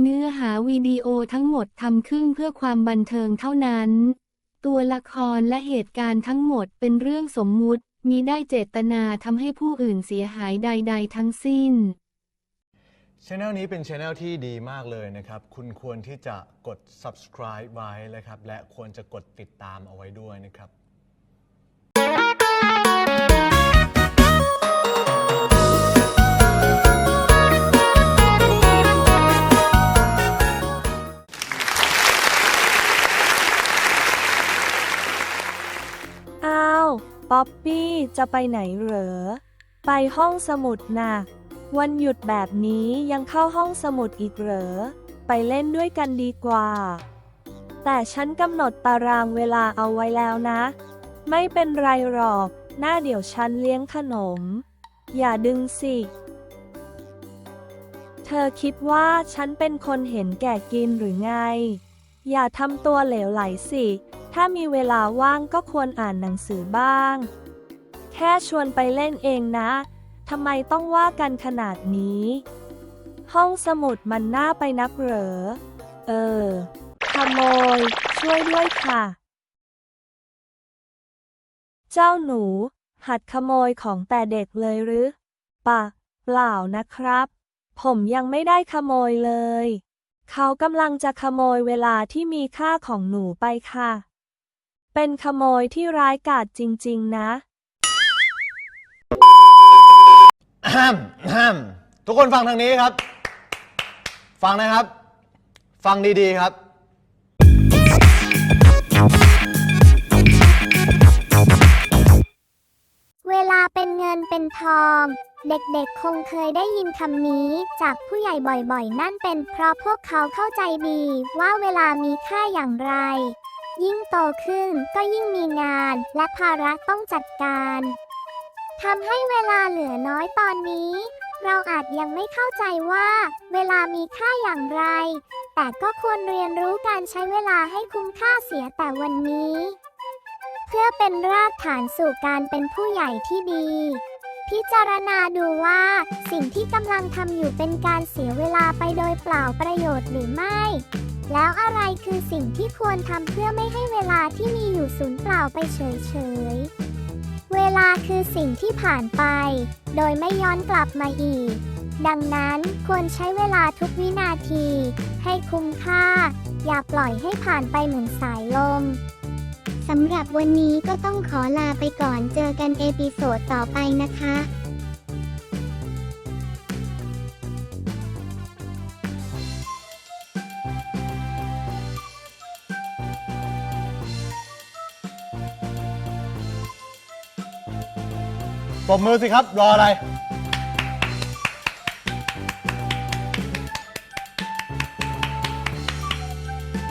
เนื้อหาวิดีโอทั้งหมดทำขึ้นเพื่อความบันเทิงเท่านั้น ตัวละครและเหตุการณ์ทั้งหมดเป็นเรื่องสมมุติ มีได้เจตนาทำให้ผู้อื่นเสียหายใด ๆ ทั้งสิ้นช anel นี้เป็นช anel ที่ดีมากเลยนะครับ คุณควรที่จะกด subscribe ไว้นะครับ และควรจะกดติดตามเอาไว้ด้วยนะครับ ป๊อปปี้จะไปไหนเหรอ ไปห้องสมุดนะวันหยุดแบบนี้ยังเข้าห้องสมุดอีกเหรอ ไปเล่นด้วยกันดีกว่า แต่ฉันกำหนดตารางเวลาเอาไว้แล้วนะ ไม่เป็นไรหรอก หน้าเดี๋ยวฉันเลี้ยงขนม อย่าดึงสิ เธอคิดว่าฉันเป็นคนเห็นแก่กินหรือไง อย่าทำตัวเหลวไหลสิ ถ้ามีเวลาว่างก็ควรอ่านหนังสือบ้าง แค่ชวนไปเล่นเองนะทำไมต้องว่ากันขนาดนี้ ห้องสมุดมันน่าไปนักเหรอ เออ ขโมย ช่วยด้วยค่ะ เจ้าหนู หัดขโมยของแต่เด็กเลยหรือปะเปล่านะครับ ผมยังไม่ได้ขโมยเลย เขากำลังจะขโมยเวลาที่มีค่าของหนูไปค่ะ เป็นขโมยที่ร้ายกาจจริง ๆ นะห้ามห้ามทุกคนฟังทางนี้ครับ ฟังนะครับ ฟังดีๆครับ เวลาเป็นเงินเป็นทอง เด็กๆ คงเคยได้ยินคำนี้ จากผู้ใหญ่บ่อยๆ นั่นเป็นเพราะพวกเขาเข้าใจดีว่าเวลามีค่าอย่างไร ยิ่งโตขึ้นก็ยิ่งมีงานและภาระต้องจัดการทำให้เวลาเหลือน้อยตอนนี้ เราอาจยังไม่เข้าใจว่า เวลามีค่าอย่างไร แต่ก็ควรเรียนรู้การใช้เวลาให้คุ้มค่าเสียแต่วันนี้ เพื่อเป็นรากฐานสู่การเป็นผู้ใหญ่ที่ดี พิจารณาดูว่า สิ่งที่กำลังทำอยู่เป็นการเสียเวลาไปโดยเปล่าประโยชน์หรือไม่ แล้วอะไรคือสิ่งที่ควรทำเพื่อไม่ให้เวลาที่มีอยู่สูญเปล่าไปเฉยๆ เวลาคือสิ่งที่ผ่านไป โดยไม่ย้อนกลับมาอีก ดังนั้นควรใช้เวลาทุกวินาที ให้คุ้มค่า อย่าปล่อยให้ผ่านไปเหมือนสายลมสำหรับวันนี้ก็ต้องขอลาไปก่อนเจอกันเอพิโซดต่อไปนะคะ ปรบมือสิครับ รออะไร